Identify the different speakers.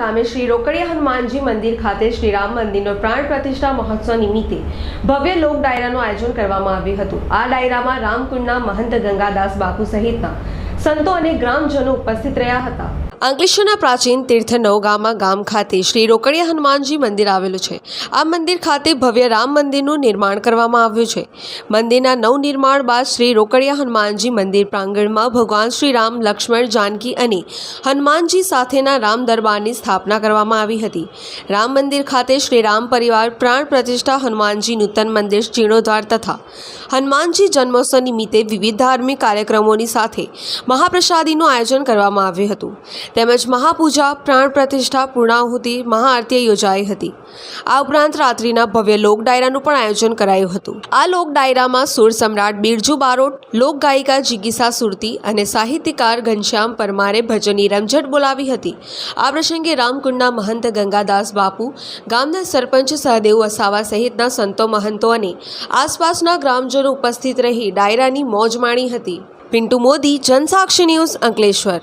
Speaker 1: ગામે શ્રી રોકડિયા હનુમાનજી મંદિર ખાતે શ્રી રામ મંદિરનો પ્રાણ પ્રતિષ્ઠા મહોત્સવ નિમિત્તે ભવ્ય લોક ડાયરાનું આયોજન કરવામાં આવ્યું હતું. આ ડાયરામાં રામકુંડના મહંત ગંગાદાસ બાપુ સહિતના સંતો અને ગ્રામજનો ઉપસ્થિત રહ્યા હતા. અંકલેશ્વરના પ્રાચીન તીર્થ નવગામા ગામ ખાતે શ્રી રોકડિયા હનુમાનજી મંદિર આવેલું છે. આ મંદિર ખાતે ભવ્ય રામ મંદિરનું નિર્માણ કરવામાં આવ્યું છે. મંદિરના નવનિર્માણ બાદ શ્રી રોકડિયા હનુમાનજી મંદિર પ્રાંગણમાં ભગવાન શ્રી રામ લક્ષ્મણ, જાનકી અને હનુમાનજી સાથેના રામ દરબારની સ્થાપના કરવામાં આવી હતી. રામ મંદિર ખાતે શ્રી રામ પરિવાર, પ્રાણ પ્રતિષ્ઠા, હનુમાનજી નૂતન મંદિર જીર્ણોદ્વાર તથા હનુમાનજી જન્મોત્સવ નિમિત્તે વિવિધ ધાર્મિક કાર્યક્રમોની સાથે મહાપ્રસાદીનું આયોજન કરવામાં આવ્યું હતું. તેમજ મહાપૂજા, પ્રાણ પ્રતિષ્ઠા, પૂર્ણાહુતિ, મહાઆરતી યોજાઈ હતી. આ ઉપરાંત રાત્રિના ભવ્ય લોક ડાયરાનું પણ આયોજન કરાયું હતું. આ લોક ડાયરામાં સુર સમ્રાટ બિરજુ બારોટ, લોક ગાયિકા જિગીસા સુરતી અને સાહિત્યકાર ઘનશ્યામ પરમારે ભજનની રમઝટ બોલાવી હતી. આ પ્રસંગે રામકુંડના મહંત ગંગાદાસ બાપુ, ગામના સરપંચ સહદેવ વસાવા સહિતના સંતો, મહંતો અને આસપાસના ગ્રામજનો ઉપસ્થિત રહી ડાયરાની મોજ માણી હતી. પિન્ટુ મોદી, જનસાક્ષી ન્યૂઝ અંકલેશ્વર.